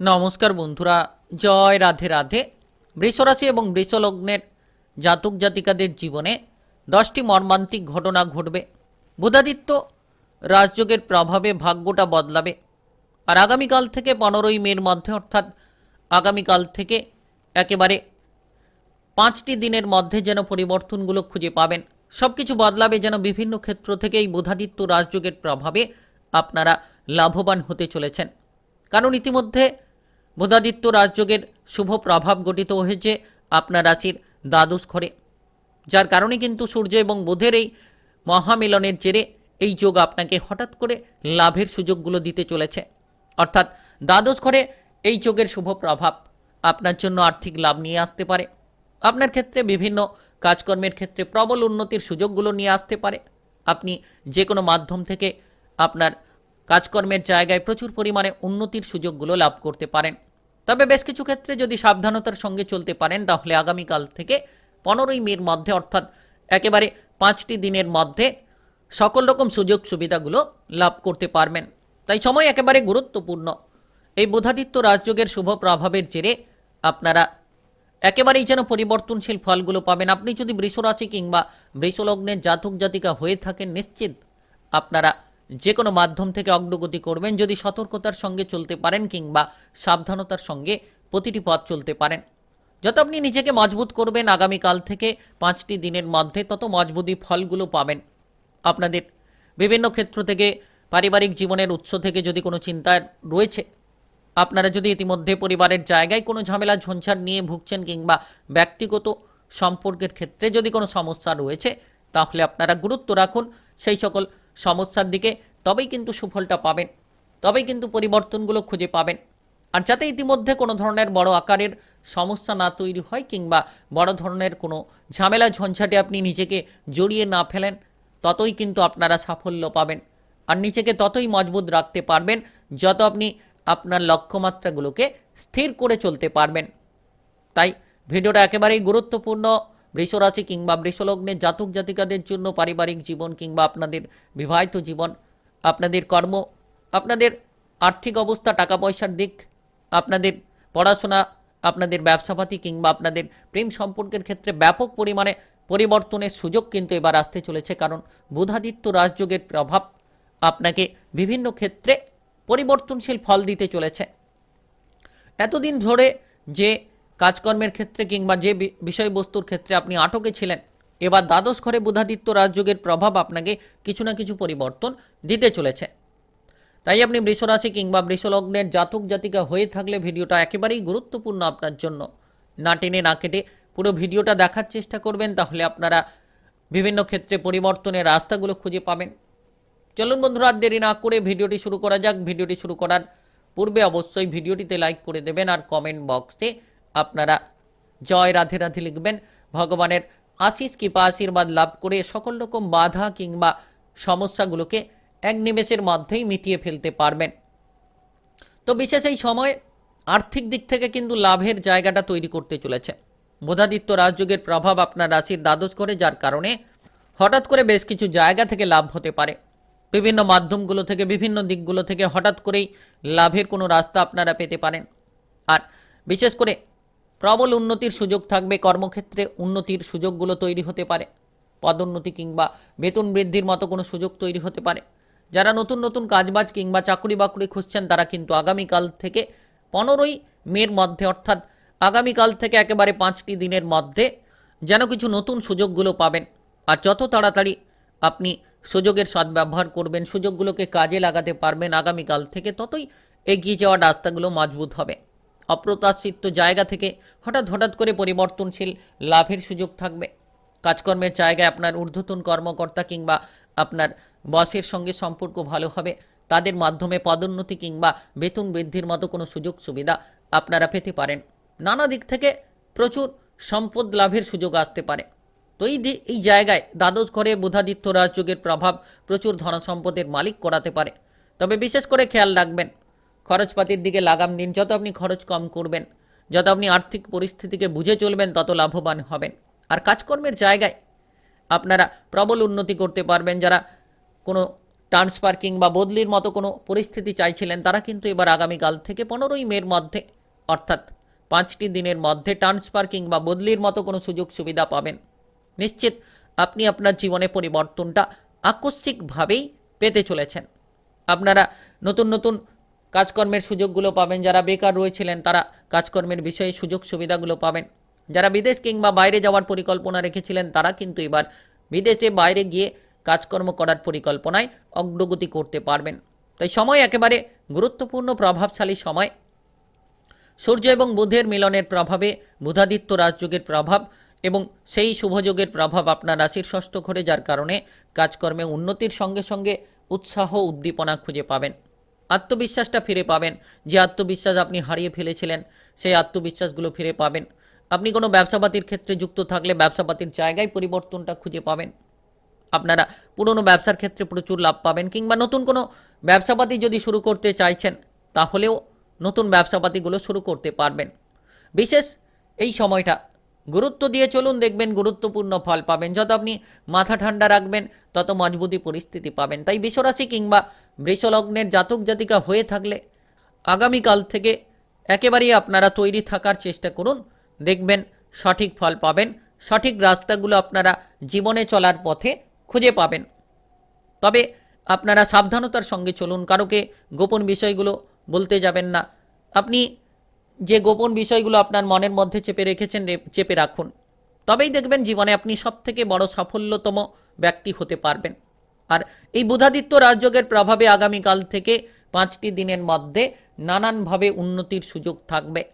নমস্কার বন্ধুরা, জয় রাধে রাধে। বৃষরাশি এবং বৃষলগ্নের জাতক জাতিকাদের জীবনে দশটি মর্মান্তিক ঘটনা ঘটবে। বুধাদিত্য রাজযোগের প্রভাবে ভাগ্যটা বদলাবে। আর আগামীকাল থেকে পনেরোই মের মধ্যে, অর্থাৎ আগামীকাল থেকে একেবারে পাঁচটি দিনের মধ্যে যেন পরিবর্তনগুলো খুঁজে পাবেন। সব কিছু বদলাবে যেন বিভিন্ন ক্ষেত্র থেকে এই বুধাদিত্য রাজযোগের প্রভাবে আপনারা লাভবান হতে চলেছেন। কারণ ইতিমধ্যে বুধাদিত্য রাজযোগের শুভ প্রভাব গঠিত হয়েছে আপনার রাশির দ্বাদশ ঘরে। যার কারণে কিন্তু সূর্য এবং বুধের এই মহামিলনের জেরে এই যোগ আপনাকে হঠাৎ করে লাভের সুযোগগুলো দিতে চলেছে। অর্থাৎ দ্বাদশ ঘরে এই যোগের শুভ প্রভাব আপনার জন্য আর্থিক লাভ নিয়ে আসতে পারে। আপনার ক্ষেত্রে বিভিন্ন কাজকর্মের ক্ষেত্রে প্রবল উন্নতির সুযোগগুলো নিয়ে আসতে পারে। আপনি যে কোনো মাধ্যম থেকে আপনার কাজকর্মের জায়গায় প্রচুর পরিমাণে উন্নতির সুযোগগুলো লাভ করতে পারেন। তবে বেশ কিছু ক্ষেত্রে যদি সাবধানতার সঙ্গে চলতে পারেন, তাহলে আগামীকাল থেকে পনেরোই মের মধ্যে, অর্থাৎ একেবারে পাঁচটি দিনের মধ্যে সকল রকম সুযোগ সুবিধাগুলো লাভ করতে পারবেন। তাই সময় একেবারে গুরুত্বপূর্ণ। এই বুধাদিত্য রাজযোগের শুভ প্রভাবের জেরে আপনারা একেবারেই যেন পরিবর্তনশীল ফলগুলো পাবেন। আপনি যদি বৃষরাশি কিংবা বৃষলগ্নের জাতক জাতিকা হয়ে থাকেন, নিশ্চিত আপনারা যে কোনো মাধ্যম থেকে অগ্রগতি করবেন, যদি সতর্কতার সঙ্গে চলতে পারেন কিংবা সাবধানতার সঙ্গে প্রতিটি পথ চলতে পারেন। যত আপনি নিজেকে মজবুত করবেন আগামীকাল থেকে পাঁচটি দিনের মধ্যে, তত মজবুতি ফলগুলো পাবেন। আপনাদের বিভিন্ন ক্ষেত্র থেকে, পারিবারিক জীবনের উৎস থেকে যদি কোনো চিন্তা রয়েছে, আপনারা যদি ইতিমধ্যে পরিবারের জায়গায় কোনো ঝামেলা, ঝঞ্ঝাট নিয়ে ভুগছেন কিংবা ব্যক্তিগত সম্পর্কের ক্ষেত্রে যদি কোনো সমস্যা রয়েছে, তাহলে আপনারা গুরুত্ব রাখুন। সেই সকল সমস্যার দিকে তবেই কিন্তু সুফলটা পাবেন, তবেই কিন্তু পরিবর্তনগুলো খুঁজে পাবেন। আর যাতে ইতিমধ্যে কোনো ধরনের বড় আকারের সমস্যা না তৈরি হয় কিংবা বড় ধরনের কোনো ঝামেলা ঝঞ্ঝাটে আপনি নিজেকে জড়িয়ে না ফেলেন, ততই কিন্তু আপনারা সাফল্য পাবেন। আর নিজেকে ততই মজবুত রাখতে পারবেন যত আপনি আপনার লক্ষ্যমাত্রাগুলোকে স্থির করে চলতে পারবেন। তাই ভিডিওটা একেবারেই গুরুত্বপূর্ণ। বৃষরাশি কিংবা বৃষলগ্নের জাতক জাতিকাদের জন্য পারিবারিক জীবন কিংবা আপনাদের বিবাহিত জীবন, আপনাদের কর্ম, আপনাদের আর্থিক অবস্থা টাকা পয়সার দিক, আপনাদের পড়াশোনা, আপনাদের ব্যবসাপাতি কিংবা আপনাদের প্রেম সম্পর্কের ক্ষেত্রে ব্যাপক পরিমাণে পরিবর্তনের সুযোগ কিন্তু এবার আসতে চলেছে। কারণ বুধাদিত্য রাজযোগের প্রভাব আপনাকে বিভিন্ন ক্ষেত্রে পরিবর্তনশীল ফল দিতে চলেছে। এতদিন ধরে যে কাজকর্মের ক্ষেত্রে কিংবা যে বিষয়বস্তুর ক্ষেত্রে আপনি আটকে ছিলেন, এবার দ্বাদশ ঘরে বুধাদিত্য রাজযোগের প্রভাব আপনাকে কিছু না কিছু পরিবর্তন দিতে চলেছে। তাই আপনি বৃষরাশি কিংবা বৃষলগ্নের জাতক জাতিকা হয়ে থাকলে ভিডিওটা একেবারেই গুরুত্বপূর্ণ আপনার জন্য। না টেনে না কেটে পুরো ভিডিওটা দেখার চেষ্টা করবেন, তাহলে আপনারা বিভিন্ন ক্ষেত্রে পরিবর্তনের রাস্তাগুলো খুঁজে পাবেন। চলুন বন্ধুরা দেরি না করে ভিডিওটি শুরু করা যাক। ভিডিওটি শুরু করার পূর্বে অবশ্যই ভিডিওটিতে লাইক করে দেবেন আর কমেন্ট বক্সে আপনারা জয় রাধে রাধে লিখবেন। ভগবানের আশিস কৃপা, আশীর্বাদ লাভ করে সকল রকম বাধা কিংবা সমস্যাগুলোকে এক নিমেষের মধ্যেই মিটিয়ে ফেলতে পারবেন। তো বিশেষ এই সময় আর্থিক দিক থেকে কিন্তু লাভের জায়গাটা তৈরি করতে চলেছে। বোধাদিত্য রাজযোগের প্রভাব আপনার রাশির দ্বাদশ করে যার কারণে হঠাৎ করে বেশ কিছু জায়গা থেকে লাভ হতে পারে। বিভিন্ন মাধ্যমগুলো থেকে, বিভিন্ন দিকগুলো থেকে হঠাৎ করেই লাভের কোনো রাস্তা আপনারা পেতে পারেন। আর বিশেষ করে প্রবল উন্নতির সুযোগ থাকবে, কর্মক্ষেত্রে উন্নতির সুযোগগুলো তৈরি হতে পারে। পদোন্নতি কিংবা বেতন বৃদ্ধির মতো কোনো সুযোগ তৈরি হতে পারে। যারা নতুন নতুন কাজবাজ কিংবা চাকরি বাকরি খুঁজছেন, তারা কিন্তু আগামীকাল থেকে পনেরোই মের মধ্যে, অর্থাৎ আগামীকাল থেকে একেবারে পাঁচটি দিনের মধ্যে যেন কিছু নতুন সুযোগগুলো পাবেন। আর যত তাড়াতাড়ি আপনি সুযোগের সদ্ব্যবহার করবেন, সুযোগগুলোকে কাজে লাগাতে পারবেন আগামীকাল থেকে, ততই এগিয়ে যাওয়ার রাস্তাগুলো মজবুত হবে। অপ্রত্যাশিত জায়গা থেকে হঠাৎ হঠাৎ করে পরিবর্তনশীল লাভের সুযোগ থাকবে। কাজকর্মের জায়গায় আপনার ঊর্ধ্বতন কর্মকর্তা কিংবা আপনার বসের সঙ্গে সম্পর্ক ভালো হবে। তাদের মাধ্যমে পদোন্নতি কিংবা বেতন বৃদ্ধির মতো কোনো সুযোগ সুবিধা আপনারা পেতে পারেন। নানা দিক থেকে প্রচুর সম্পদ লাভের সুযোগ আসতে পারে। তো এই এই জায়গায় দ্বাদশ ঘরে বুধাদিত্য রাজযোগের প্রভাব প্রচুর ধনসম্পদের মালিক করাতে পারে। তবে বিশেষ করে খেয়াল রাখবেন খরচপাতির দিকে লাগাম দিন, যত আপনি খরচ কম করবেন, যত আপনি আর্থিক পরিস্থিতিকে বুঝে চলবেন, তত লাভবান হবেন। আর কাজকর্মের জায়গায় আপনারা প্রবল উন্নতি করতে পারবেন। যারা কোনো ট্রান্সফার কিংবা বদলির মতো কোনো পরিস্থিতি চাইছিলেন, তারা কিন্তু এবার আগামীকাল থেকে পনেরোই মের মধ্যে, অর্থাৎ পাঁচটি দিনের মধ্যে ট্রান্সফার কিংবা বদলির মতো কোনো সুযোগ সুবিধা পাবেন। নিশ্চিত আপনি আপনার জীবনে পরিবর্তনটা আকস্মিকভাবেই পেতে চলেছেন। আপনারা নতুন নতুন কাজকর্মের সুযোগগুলো পাবেন, যারা বেকার রয়েছিলেন তারা কাজকর্মের বিষয়ে সুযোগ সুবিধাগুলো পাবেন। যারা বিদেশ কিংবা বাইরে যাওয়ার পরিকল্পনা রেখেছিলেন, তারা কিন্তু এবার বিদেশে বাইরে গিয়ে কাজকর্ম করার পরিকল্পনায় অগ্রগতি করতে পারবেন। তাই সময় একেবারে গুরুত্বপূর্ণ, প্রভাবশালী সময়। সূর্য এবং বুধের মিলনের প্রভাবে বুধাদিত্য রাজযোগের প্রভাব এবং সেই শুভযোগের প্রভাব আপনার রাশির ষষ্ঠ ঘরে, যার কারণে কাজকর্মে উন্নতির সঙ্গে সঙ্গে উৎসাহ, উদ্দীপনা খুঁজে পাবেন। আত্মবিশ্বাসটা ফিরে পাবেন। যে আত্মবিশ্বাস আপনি হারিয়ে ফেলেছিলেন, সেই আত্মবিশ্বাসগুলো ফিরে পাবেন। আপনি কোনো ব্যবসাপাতির ক্ষেত্রে যুক্ত থাকলে ব্যবসাপাতির জায়গায় পরিবর্তনটা খুঁজে পাবেন। আপনারা পুরনো ব্যবসার ক্ষেত্রে প্রচুর লাভ পাবেন কিংবা নতুন কোনো ব্যবসাপাতি যদি শুরু করতে চাইছেন, তাহলেও নতুন ব্যবসাপাতিগুলো শুরু করতে পারবেন। বিশেষ এই সময়টা গুরুত্ব দিয়ে চলুন দেখবেন গুরুত্বপূর্ণ ফল পাবেন। যত আপনি মাথা ঠান্ডা রাখবেন, তত মজবুতি পরিস্থিতি পাবেন। তাই বিশ্বরাশি কিংবা বৃষলগ্নের জাতক জাতিকা হয়ে থাকলে আগামীকাল থেকে একেবারেই আপনারা তৈরি থাকার চেষ্টা করুন। দেখবেন সঠিক ফল পাবেন, সঠিক রাস্তাগুলো আপনারা জীবনে চলার পথে খুঁজে পাবেন। তবে আপনারা সাবধানতার সঙ্গে চলুন, কারোকে গোপন বিষয়গুলো বলতে যাবেন না। আপনি যে গোপন বিষয়গুলো আপনার মনের মধ্যে চেপে রেখেছেন চেপে রাখুন। তবেই দেখবেন জীবনে আপনি সবথেকে বড় সাফল্যতম ব্যক্তি হতে পারবেন। আর এই বুধাদিত্য রাজযোগের প্রভাবে আগামীকাল থেকে পাঁচটি দিনের মধ্যে নানানভাবে উন্নতির সুযোগ থাকবে।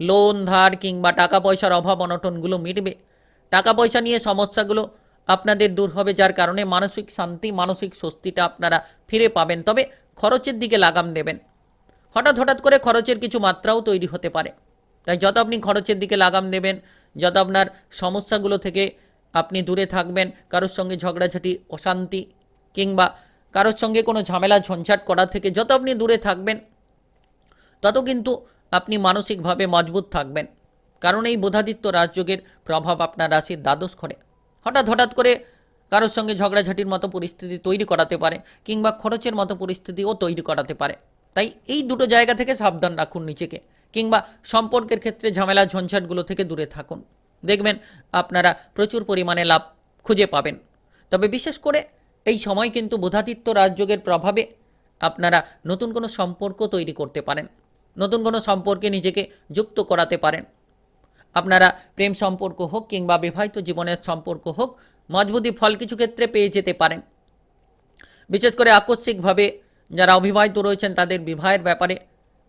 লোন, ধার কিংবা টাকা পয়সার অভাব অনটনগুলো মিটবে। টাকা পয়সা নিয়ে সমস্যাগুলো আপনাদের দূর হবে, যার কারণে মানসিক শান্তি, মানসিক স্বস্তিটা আপনারা ফিরে পাবেন। তবে খরচের দিকে লাগাম দেবেন। হঠাৎ হঠাৎ করে খরচের কিছু মাত্রাও তৈরি হতে পারে। তাই যত আপনি খরচের দিকে লাগাম দেবেন যত আপনার সমস্যাগুলো থেকে আপনি দূরে থাকবেন, কারোর সঙ্গে ঝগড়াঝাটি, অশান্তি কিংবা কারোর সঙ্গে কোনো ঝামেলা, ঝঞ্ঝাট করা থেকে যত আপনি দূরে থাকবেন, তত কিন্তু আপনি মানসিকভাবে মজবুত থাকবেন। কারণ এই বোধাদিত্য রাজযোগের প্রভাব আপনার রাশির দ্বাদশ ঘরে। হঠাৎ হঠাৎ করে কারোর সঙ্গে ঝগড়াঝাটির মতো পরিস্থিতি তৈরি করাতে পারে কিংবা খরচের মতো পরিস্থিতিও তৈরি করাতে পারে। তাই এই দুটো জায়গা থেকে সাবধান রাখুন নিজেকে, কিংবা সম্পর্কের ক্ষেত্রে ঝামেলা ঝঞ্ঝাটগুলো থেকে দূরে থাকুন। দেখবেন আপনারা প্রচুর পরিমাণে লাভ খুঁজে পাবেন। তবে বিশেষ করে এই সময় কিন্তু বোধাদিত্য রাজযোগের প্রভাবে আপনারা নতুন কোনো সম্পর্ক তৈরি করতে পারেন, নতুন কোনো সম্পর্কে নিজেকে যুক্ত করাতে পারেন। আপনারা প্রেম সম্পর্ক হোক কিংবা বিবাহিত জীবনের সম্পর্ক হোক, মজবুতি ফল কিছু ক্ষেত্রে পেয়ে যেতে পারেন। বিশেষ করে আকস্মিকভাবে যারা অবিবাহিত রয়েছেন তাদের বিবাহের ব্যাপারে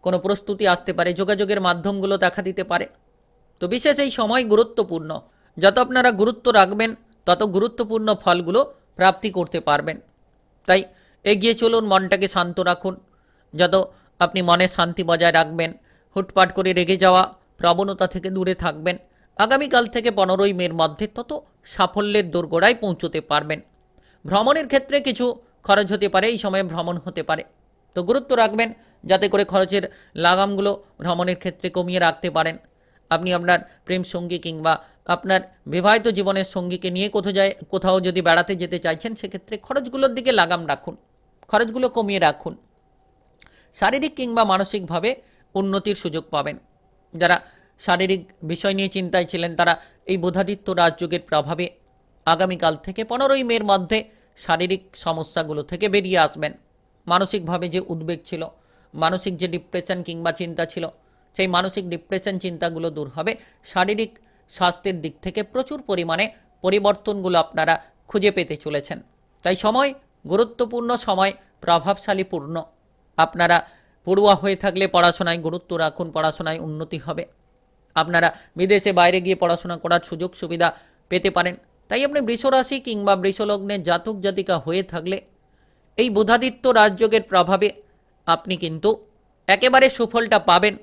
কোনো প্রস্তুতি আসতে পারে, যোগাযোগের মাধ্যমগুলো দেখা দিতে পারে। তো বিশেষ এই সময় গুরুত্বপূর্ণ, যত আপনারা গুরুত্ব রাখবেন, তত গুরুত্বপূর্ণ ফলগুলো প্রাপ্তি করতে পারবেন। তাই এগিয়ে চলুন, মনটাকে শান্ত রাখুন। যত আপনি মনের শান্তি বজায় রাখবেন, হুটপাট করে রেগে যাওয়া, প্রবণতা থেকে দূরে থাকবেন, আগামীকাল থেকে পনেরোই মের মধ্যে তত সাফল্যের দোরগোড়ায় পৌঁছতে পারবেন। ভ্রমণের ক্ষেত্রে কিছু খরচ হতে পারে, এই সময়ে ভ্রমণ হতে পারে। তো গুরুত্ব রাখবেন যাতে করে খরচের লাগামগুলো ভ্রমণের ক্ষেত্রে কমিয়ে রাখতে পারেন। আপনি আপনার প্রেম সঙ্গী কিংবা আপনার বিবাহিত জীবনের সঙ্গীকে নিয়ে কোথাও যায়, কোথাও যদি বেড়াতে যেতে চাইছেন, সেক্ষেত্রে খরচগুলোর দিকে লাগাম রাখুন। খরচগুলো কমিয়ে রাখুন। শারীরিক কিংবা মানসিকভাবে উন্নতির সুযোগ পাবেন। যারা শারীরিক বিষয় নিয়ে চিন্তায় ছিলেন, তারা এই বোধাদিত্য রাজযোগের প্রভাবে আগামীকাল থেকে পনেরোই মের মধ্যে শারীরিক সমস্যাগুলো থেকে বেরিয়ে আসবেন। মানসিকভাবে যে উদ্বেগ ছিল, মানসিক যে ডিপ্রেশন কিংবা চিন্তা ছিল, সেই মানসিক ডিপ্রেশন চিন্তাগুলো দূর হবে। শারীরিক স্বাস্থ্যের দিক থেকে প্রচুর পরিমাণে পরিবর্তনগুলো আপনারা খুঁজে পেতে চলেছেন। তাই সময়, গুরুত্বপূর্ণ সময় প্রভাবশালীপূর্ণ আপনারা পড়ুয়া হয়ে থাকলে পড়াশোনায় গুরুত্ব রাখুন, পড়াশোনায় উন্নতি হবে। আপনারা বিদেশে বাইরে গিয়ে পড়াশোনা করার সুযোগ সুবিধা পেতে পারেন। তাই আপনি বৃষরাশি কিংবা বৃষলগ্নের জাতক জাতিকা হয়ে থাকলে এই বুধাদিত্য রাজযোগের প্রভাবে আপনি কিন্তু একেবারে সুফলটা পাবেন।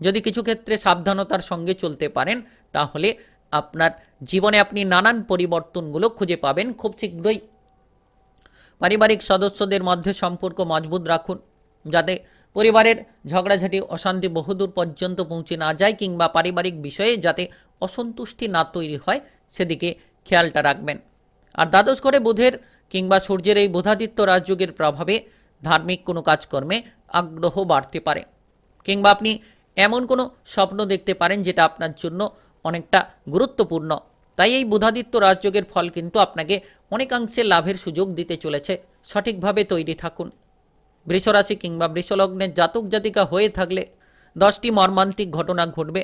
যদি কিছু ক্ষেত্রে সাবধানতার সঙ্গে চলতে পারেন, তাহলে আপনার জীবনে আপনি নানান পরিবর্তনগুলো খুঁজে পাবেন খুব শীঘ্রই। পারিবারিক সদস্যদের মধ্যে সম্পর্ক মজবুত রাখুন, যাতে পরিবারের ঝগড়াঝাটি, অশান্তি বহুদূর পর্যন্ত পৌঁছে না যায় কিংবা পারিবারিক বিষয়ে যাতে অসন্তুষ্টি না তৈরি হয়, সেদিকে খেয়ালটা রাখবেন। আর দ্বাদশ ঘরে বুধের কিংবা সূর্যের এই বোধাদিত্য রাজযোগের প্রভাবে ধার্মিক কোনো কাজকর্মে আগ্রহ বাড়তে পারে। কিংবা আপনি এমন কোনো স্বপ্ন দেখতে পারেন যেটা আপনার জন্য অনেকটা গুরুত্বপূর্ণ। তাই এই বুধাদিত্য রাজযোগের ফল কিন্তু আপনাকে অনেকাংশে লাভের সুযোগ দিতে চলেছে। সঠিকভাবে তৈরি থাকুন। বৃষরাশি কিংবা বৃষলগ্নের জাতক জাতিকা হয়ে থাকলে দশটি মর্মান্তিক ঘটনা ঘটবে।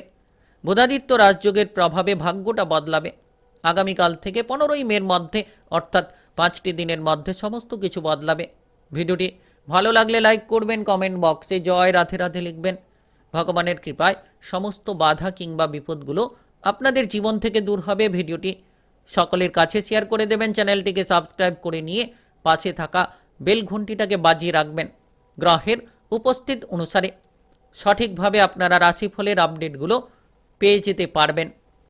বুধাদিত্য রাজযোগের প্রভাবে ভাগ্যটা বদলাবে। আগামীকাল থেকে পনেরোই মের মধ্যে, অর্থাৎ পাঁচটি দিনের মধ্যে সমস্ত কিছু বদলাবে। ভিডিওটি ভালো লাগলে লাইক করবেন, কমেন্ট বক্সে জয় রাধে রাধে লিখবেন। ভগবানের কৃপায় সমস্ত বাধা কিংবা বিপদগুলো আপনাদের জীবন থেকে দূর হবে ভিডিওটি। সকলের কাছে শেয়ার করে দেবেন, চ্যানেলটিকে সাবস্ক্রাইব করে নিয়ে পাশে থাকা বেল ঘন্টিটাকে বাজিয়ে রাখবেন গ্রহের উপস্থিত অনুসারে। সঠিকভাবে আপনারা রাশিফলের আপডেটগুলো পেয়ে যেতে পারবেন।